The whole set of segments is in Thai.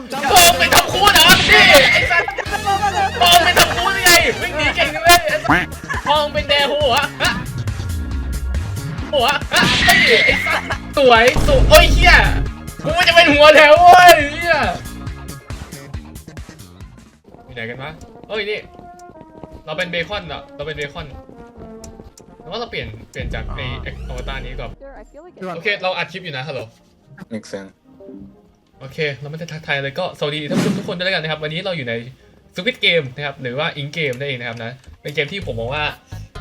ำจำมองไปทำคูดเหรอนี่ไอ้สัสมองไปทำคูดยังไงวิ่งหนีเก่งเลยมองเป็นแดหัวหัวไอ้ไอ้สัสสวยสวยโอ้ยเฮียกูจะเป็นหัวแถวเว้ยเฮียอยู่ไหนกันวะเอ้ยนี่เราเป็นเบคอนอะเราเป็นเบคอนแล้วว่าเราเปลี่ยนเปลี่ยนจากในอวตารนี้ก่อนโอเคเราอัดคลิปอยู่นะฮัลโหล make sense โอเค เราไม่ได้ทักทายเลยก็สวัสดีท่านผู้ชมทุกคนด้วยแล้วกันนะครับ วันนี้เราอยู่ในสวิตเกมนะครับหรือว่าอิงเกมนั่นเองนะครับนะเป็นเกมที่ผมมองว่า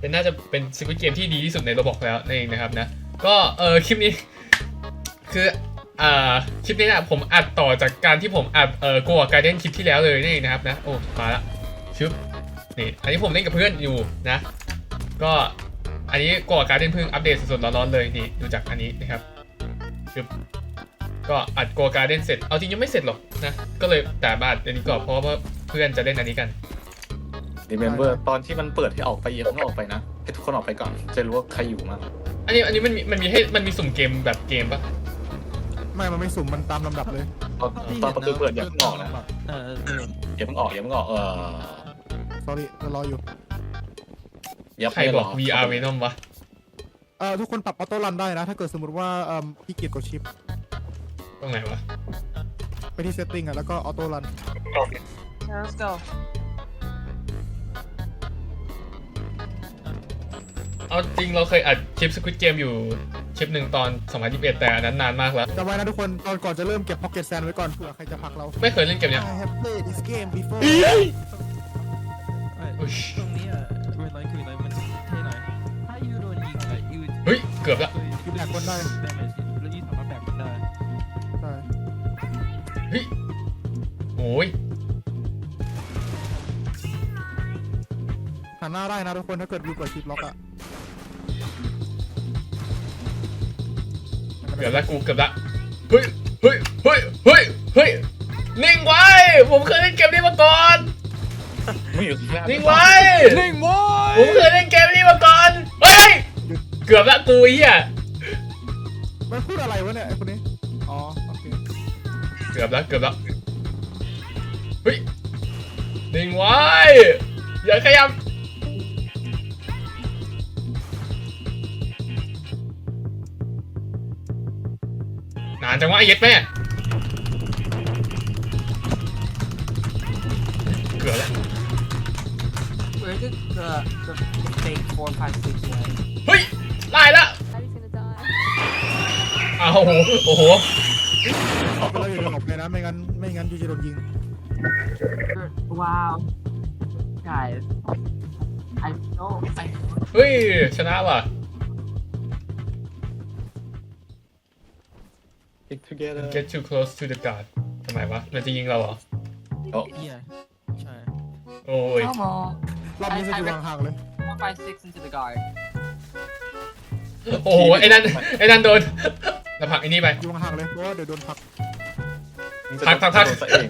เป็นน่าจะเป็นสวิตเกมที่ดีที่สุดในระบบแล้วนั่นเองนะครับนะก็เออคลิปนี้ คืออ่าคลิปนี้นะผมอัดต่อจากการที่ผมอัดเออโกวการเล่นคลิปที่แล้วเลยนั่นเองนะครับนะโอ้มาละชึบนี่อันนี้ผมเล่นกับเพื่อนอยู่นะ ก็อันนี้โกวการเล่นเพิ่งอัปเดตสดๆร้อนๆเลยนี่ดูจากอันนี้นะครับชึบ ก็อัดโกการเล่นเสร็จ เอาจริงยังไม่เสร็จหรอกนะ ก็เลยแต่มาอัดอันนี้ก่อนเพราะว่าเพื่อนจะเล่นอันนี้กัน remember ตอนที่มันเปิดให้ออกไปอย่าเพิ่งออกไปนะ ให้ทุกคนออกไปก่อน จะรู้ว่าใครอยู่มั้งอันนี้อันนี้มันมีมันมีให้มันมีสุ่มเกมแบบเกมปะไม่ มันไม่สุ่ม มันตามลำดับเลยตอนตอนประตูเปิดอย่าเพิ่งออกนะเออเอออย่าเพิ่งออกอย่าเพิ่งออกเออ sorry เรารออยู่ อย่าใครบอก VR Venom วะ เอ่อทุกคนปรับออโต้รันได้นะ ถ้าเกิดสมมติว่าเอ่อพี่เกียจกดชิป ตรงไหนวะไปที่ setting อะแล้วก็ออโต้รัน let's go เอาจริงเราเคยอัดคลิป Squid Game อยู่คลิปหนึ่งตอน 2021 แต่อันนั้นนานมากแล้ว จำไว้นะทุกคนตอนก่อนจะเริ่มเก็บ pocket sand ไว้ก่อนเผื่อใครจะผลักเรา ไม่เคยเล่นเกมเนี้ย I have played this game before อุ๊ย ตรงนี้อะคุยอะไรคุยอะไรมันเท่หน่อยถ้ายูโดนยิงอะยูเฮ้ย เกือบละยูแบกคนได้แเฮ้ยโอ้ยหันหน้าได้นะทุกคนถ้าเกิดยูกดชิปล็อกอะเกือบละกูเกือบละเฮ้ยเฮ้ยเฮ้ยเฮ้ยเฮ้ยนิ่งไว้ ผมเคยเล่นเกมนี้มาก่อน ไม่อยู่ที่แรกนิ่งไว้ นิ่งโว้ยผมเคยเล่นเกมนี้มาก่อน เฮ้ย เกือบละกูไอ้เหี้ยมันพูดอะไรวะเนี่ยไอ้คนนี้อ๋อโอเคเกือบละเกือบละเฮ้ยนิ่งไว้อย่าขยับนานจังวะไอ้เย็ดแม่เกือบละ Where did the the the fake four five six one เฮ้ยได้ละ Daddy's gonna die. อ้าวโอ้โหโอ้โหออกไปแล้วอย่าเดินออกไปนะไม่งั้นไม่งั้นยูจะโดนยิง Wow guys I know I เฮ้ย ชนะว่ะ Stick together get too close to the guard ทำไมวะ มันจะยิงเราเหรอ yeah ใช่โอ้ย Come on รอบนี้จะอยู่ห่างๆเลย four five six into the guard โอ้โห ไอ้นั่นไอ้นั่นโดน แล้วผลักไอ้นี่ไป อยู่ห่างๆเลยเพราะว่าเดี๋ยวโดนผลักพักพักพักโดนซะเอง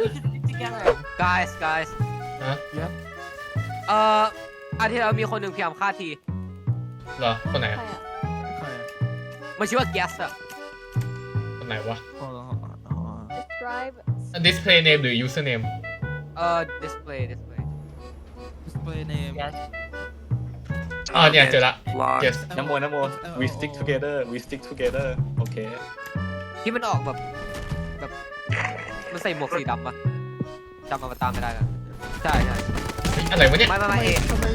we should stick together guys guys ฮะเย็บเอ่ออาทิตย์แล้วมีคนหนึ่งพยายามฆ่าที เหรอ คนไหนอะ Kaya. ใครอะมันชื่อว่าแกสอะคนไหนวะ Hold on, hold on, hold on. Describe. display name หรือ user name เอ่อ display display Display name. Yes อ๋อเนี่ยเจอละ yes น้ำโมน้ำโม we stick together we stick together โอเค ที่มันออกแบบแบบมันใส่หมวกสีดำปะจำมันตามไม่ได้แล้วใช่ใช่เฮ้ยอะไรวะเนี่ยไม่ไม่ไม่เอทำไม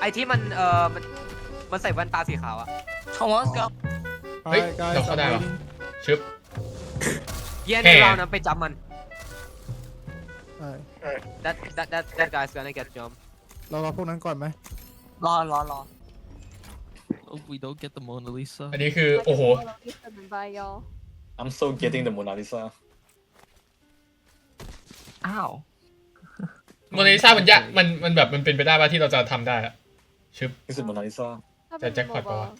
ไอที่มันเอ่อมันมันใส่แว่นตาสีขาวอะ Come on, let's go. เฮ้ยกายเราเข้าได้เหรอชึบ เยี่ยนแค่ในเรานั้นไปจับมันใช่ that that that that guy's gonna get jump เรารอพวกนั้นก่อนไหม รอรอรอ Hope we don't get the Mona Lisa. อันนี้คือ โอ้โห Bye, y'all. I'm so getting the Mona Lisa อ้าว โมนาลิซามันยากมันมันแบบมันเป็นไปได้ป่ะที่เราจะทำได้อะชึบนี่คือ Mona Lisa Having jackpot mobile. ปะวะ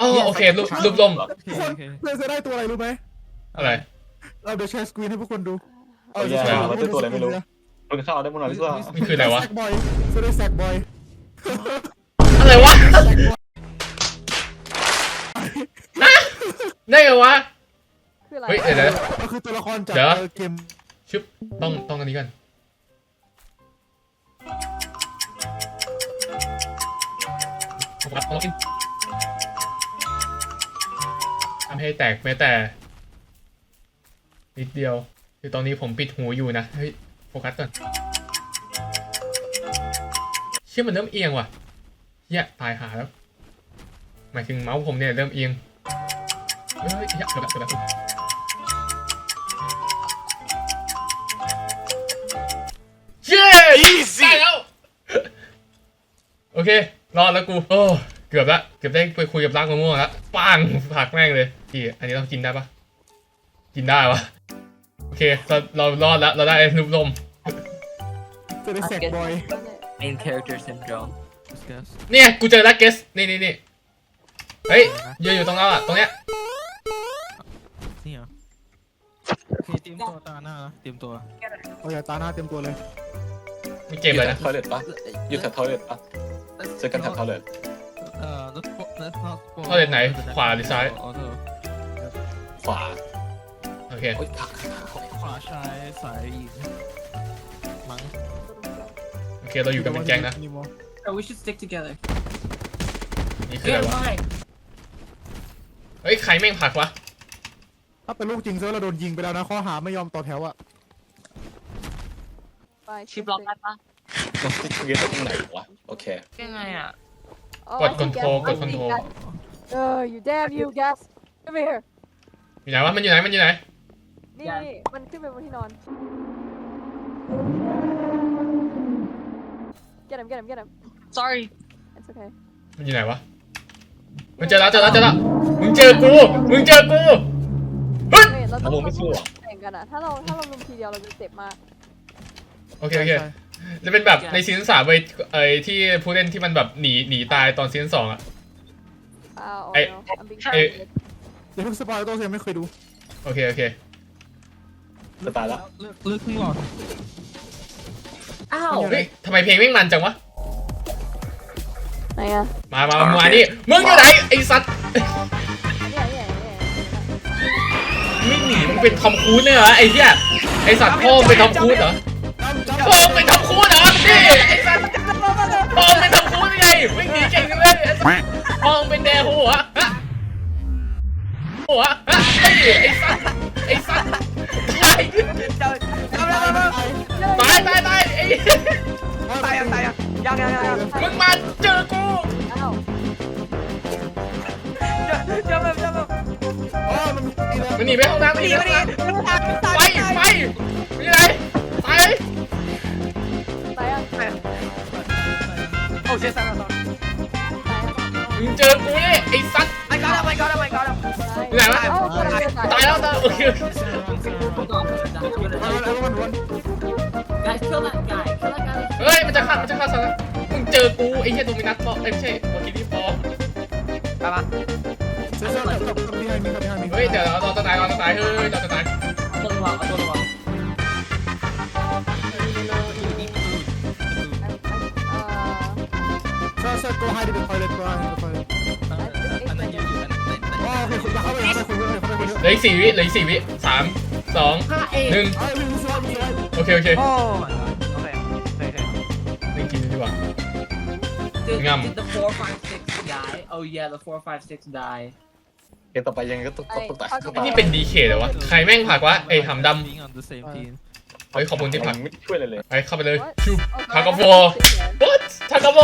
อ๋อโอเครูปรูปลมโอเคคนโอเคเพื่อนจะได้ตัวอะไรรู้ไหมอะไร เราเดี๋ยวแชร์สกรีนให้พวกคนดูโอ้ยดี๋วแชเราได้ตัวอะไรไม่รู้ คนเข้าได้ Mona Lisa มันคืออะไรวะ แซกบอยจะได้แซกบอยอะไรวะได้ไงวะ คืออะไรเฮ้ยเดี๋ยวเดี๋ยวก็คือตัวละครจากเดี๋ยว เออเกมชึบต้องต้องอันนี้กันผมรับต้องกินทำให้แตกแม้แต่ นิดเดียว คือตอนนี้ผมปิดหูอยู่นะ เฮ้ย โฟกัสก่อนเชื่อมันเริ่มเอียงว่ะเฮียตายหาแล้ว หมายถึงเมาส์ผมเนี่ยเริ่มเอียงเฮ้ยเฮียเกือบแล้วเกือบแล้วเย้ได้แล้ว โอเค รอดแล้วกู โอ้เกือบละ เกือบได้ไปคุยกับร่างมะม่วงแล้วปังผักแม่งเลยพี่อันนี้เรากินได้ปะกินได้วะโอ เคเราเรารอดแล้วเราได้นุบลม จะได้แสกบอย main character syndrome เนี่ยกูเจอแล้วเกสนี่นี่นี่เฮ้ยยืนอยู่ตรงเราอะตรงเนี้ยนี่เหรอโอเคเตรียมตัวตาหน้านะเตรียมตัวเอาอย่าตาหน้าเต็มตัวเลยมีเกมอะไรนะ ทอยเล็ตปะอยู่แถวทอยเล็ตปะเจอกันแถวทอยเล็ตเอ่อ let's go- let's not go เข้าเลนไหนขวาหรือซ้ายออเทอร์ขวาโอเค โอ๊ยขวาซ้ายสายอีกมั้งโอเคเราอยู่กันเป็นแก๊งนะ oh we should stick together นี่คืออะไรวะเฮ้ย ใครแม่งผลักวะ ถ้าเป็นลูกจริงเซอร์เราโดนยิงไปแล้วนะข้อหาไม่ยอมต่อแถวอะชิปล็อกได้ปะต้องติดเกมตรงไหนวะ โอเค ยังไงอะกดคอนโทรกดคอนโทรเออ you damn you gas come here อยู่ไหนวะ มันอยู่ไหน มันอยู่ไหน นี่นี่มันขึ้นไปบนที่นอน get him get him get him sorry it's okay มันอยู่ไหนวะมันเจอแล้วเจอแล้วเจอแล้วมึงเจอกูมึงเจอกูเฮ้ยเฮ้ยเราต้ถ้าองมึงไม่สู้อะแข่งกันอะถ้าเราถ้าเราลุมทีเดียวเราจะเจ็บมากโอเคโอเคจะเป็นแบบในซีซั่นสามไปไอ้ที่ผู้เล่นที่มันแบบหนีหนีตายตอนซีซั่นสองอะ อ้าวไอ้ no I'm being ไอ้ targeted อย่าเพิ่งสปอยตัวเซมไม่เคยดูโอเคโอเค จะตายละเลือกเลือกครึ่งหลอดอ้าวเฮ้ยทำไมเพลงแม่งมันจังวะ ไหนอะมามามานี่มึงอยู่ไหนไอ้สัตว์เนี่ยเนี่ยเนี่ยไม่หนีมึงเป็นทอมครูซเนี่ยเหรอไอ้เหี้ยไอ้สัตว์พ่อมึงเป็นทอมครูซเหรอพ่อมึงเป็นทอมครูซเหรอนี่ไอ้สัตว์พ่อมึงเป็นทอมครูซยังไงวิ่งหนีเก่งจังเลยไอ้สัตว์พ่อมึงเป็นแดฮูเหรอฮะหัวฮะไอ้ โอ้เชี่ยสั่งสั่งตายอะมึงเจอกูเนี่ยไอ้สัตว์ไม่ก็ได้ไม่ก็ได้ไม่ก็ได้อยู่ไหนวะเอ้าคนละเรื่องตายแล้วตายโอเคเอาแล้วมันวน guys kill that guy kill that guy เฮ้ย มันจะฆ่ามันจะฆ่าสัตว์มึงเจอกูไอ้เหี้ยโดมินัสปอเอ้ยไม่ใช่โมกินี่ปอไปมาเซอร์เซอร์กับกับที่ให้มีกับที่ให้มีเฮ้ย เดี๋ยวเราเราจะตายเราจะตาย เฮ้ย เราจะตาย ลืออีกสี่วิเหลืออีกสี่วิสามสองห้าเองหนึ่งเอ้ยมีสไลด์มีสไลด์โอเคโอเคโอ้โอเคโอเคเล่นกินดีกว่า Did, Ngâm. did the four five six die oh yeah the four five six die เกมต่อไปยังไงก็ต้องต้องตายต้องไอ้ตายนี่เป็นดีเคเลยวะใครแม่งผลักวะไอ้หำด being on the same team ำเฮ้ยขอบคุณที่ผลักไม่ช่วยเลยเลยไปเข้าไปเลยชูทากาโฟโอ้ what ทากาโฟ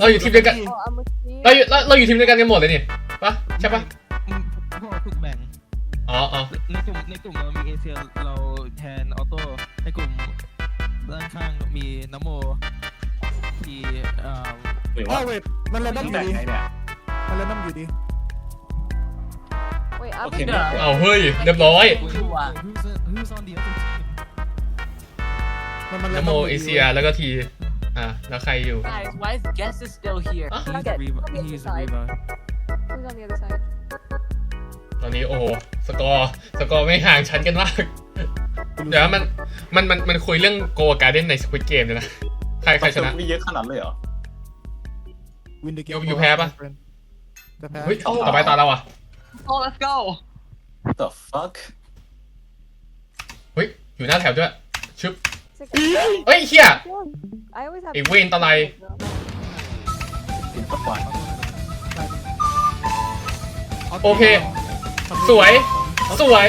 เราอยู่ทีมเดียวกันเอามือชี้เราอยู่เราเราอยู่ทีมเดียวกันกันหมดเลยนี่ปะใช่ปะ อ๋ออ๋อในกลุ่มในกลุ่มเรามีเอเชียเราแทนออโต้ในกลุ่มด้านข้างมีน้ำโมที่เอ่อหรืออ๋อว่าเวทมันเรนดอมอแบ่ยู่งดีไงเนี่ย มันเรนดอมอยู่ดีเว้ยเอาโอไปเคเไม่เอาเฮ้ย เรียบร้อย who's who's on the other team มันมันนโมเอเชียแล้วก็ที อะ แล้วใครอยู่ guys why is guess is still here อะ he's a revive he's a revive Who's on the other side ตอนนี้โอ้โหสกอร์สกอร์ไม่ห่างชั้นกันมากเดี๋ยวมันมันมันมันคุยเรื่องโกการ์เด้นในสควิตเกมเลยนะ ใครใครชนะมีเยอะขนาดเลยเหรอวินเดอร์เกอยู่อยู่แพ้ปะแต่แพ้เฮ้ยต่อไปตาเราอะ oh let's go the fuck เฮ้ย อยู่หน้าแถวด้วย ชึบ It's like, เฮ้ยเฮีย I always have. ไอเวนตะไลกินตะไคร้โอเค สวย สวย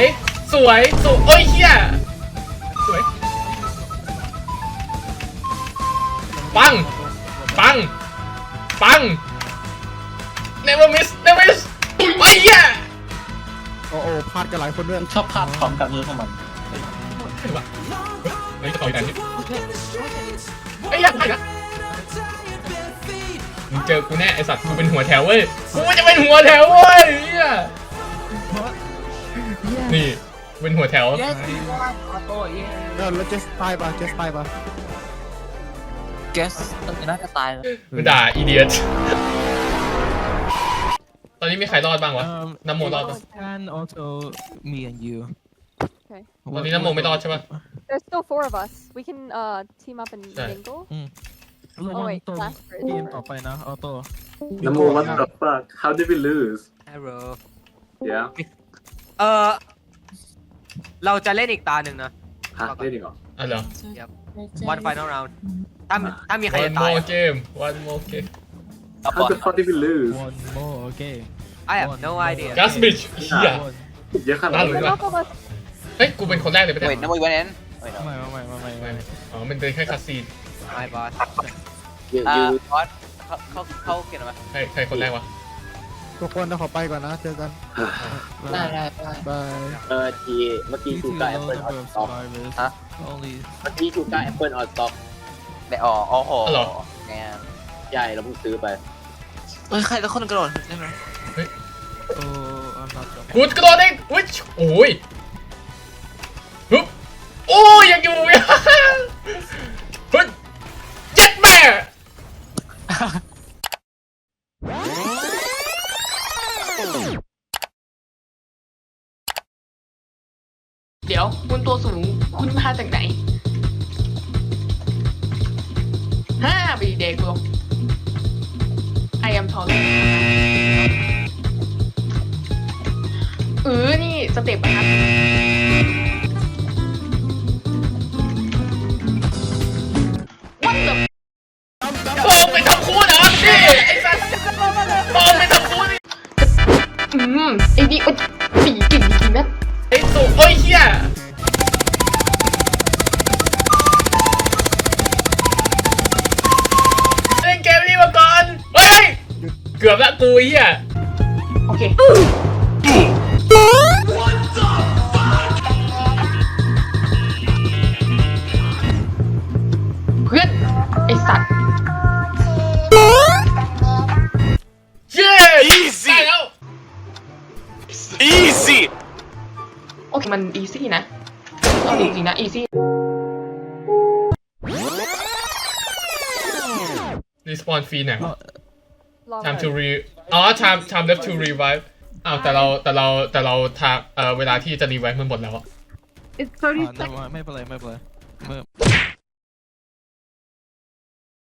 สวยสวยเอ้ยเฮียสวย ปัง ปัง ปัง never miss never miss เอ้ยเฮียโอ้โอ้พลาดกันหลายคนด้วยชอบพลาดพร้อมกันเลยของมันเฮ้ยว่ะเฮ้ยจะต่อยไหนนี่ไอ้ยยังไงนะมึงเจอกูแน่ไอสัตว์กูเป็นหัวแถวเว้ย กูจะเป็นหัวแถวเว้ยเฮีย นี่เป็นหัวแถว Yes, we won. Auto, yeah. เออแล้วเจสตายปะเจสตายปะ Guess ตอนนี้น่าจะตายแล้วมันด่าอีเดียตตอนนี้มีใครรอดบ้างวะ Um, น้ำโมรอดปะ and also me and you. Okay. ตอนนี้น้ำโมไม่รอดใช่ปะ There's still four of us. We can uh team up and Sorry. mingle. ระ Oh วัง wait, ตรง last เกม bridge. ต่อไปนะออโต้ Number what the fuck how did we lose Hello yeah เออเราจะเล่นอีกตาหนึ่งนะ ฮะได้ดีเหรออะเหรอ one final round ถ้าถ้ามีใคร one จะตาย more game one more game how the fuck did we lose one more okay I have no idea just bitch เฮีย one เยอะขนาดน่าลุ้นั้นน Enough of us. เฮ้ย กูเป็นคนแรกเลยไปะ Wait, เนี่ย no, we went in. Wait, ไม่ no. ไม่ไม่ไม่ไม่ไม่ไม่อ๋อ มันเป็นแค่คาซีน my boss You, Uh, you what? เขาเขาเขาเขียนอะไรใครใครคนแรกวะ ทุกคนนะขอไปก่อนนะ เจอกันได้ได้ได้บายเออทีเมื่อกี้ Due ชู to การแอ low ปเปิลออ number น of สต็อก survivors ฮะ only เมื่อกี้ชูการแอปเปิลออนสต็อกแต่อ๋อโอ้โหเนี่ยใหญ่เราเพิ่งซื้อไปเฮ้ยใครแล้วคนกระโดดได้ไหม oh I'm not jumping กูกระโดดเองอุ้ยโอ้ยฮึบโอ้ยยังอยู่ ห้าปีเด็กลง I am tall เออนี่สเต็ปนะครับ กือบละกูไอ้เฮียโอเคเพื่อนไอสัตว์เย้ได้แล้วโอเคมันอีซี่นะเอาจริงๆนะอีซี่รีสปอนฟรีไหนวะ Long time to road. re อ๋อ time time left to revive อ้าวแต่เราแต่เราแต่เราทางเอ่อเวลาที่จะ revive มันหมดแล้วอะ It's อ่าไม่ไม่ไม่เป็นไรไม่เป็นไรเมื่อ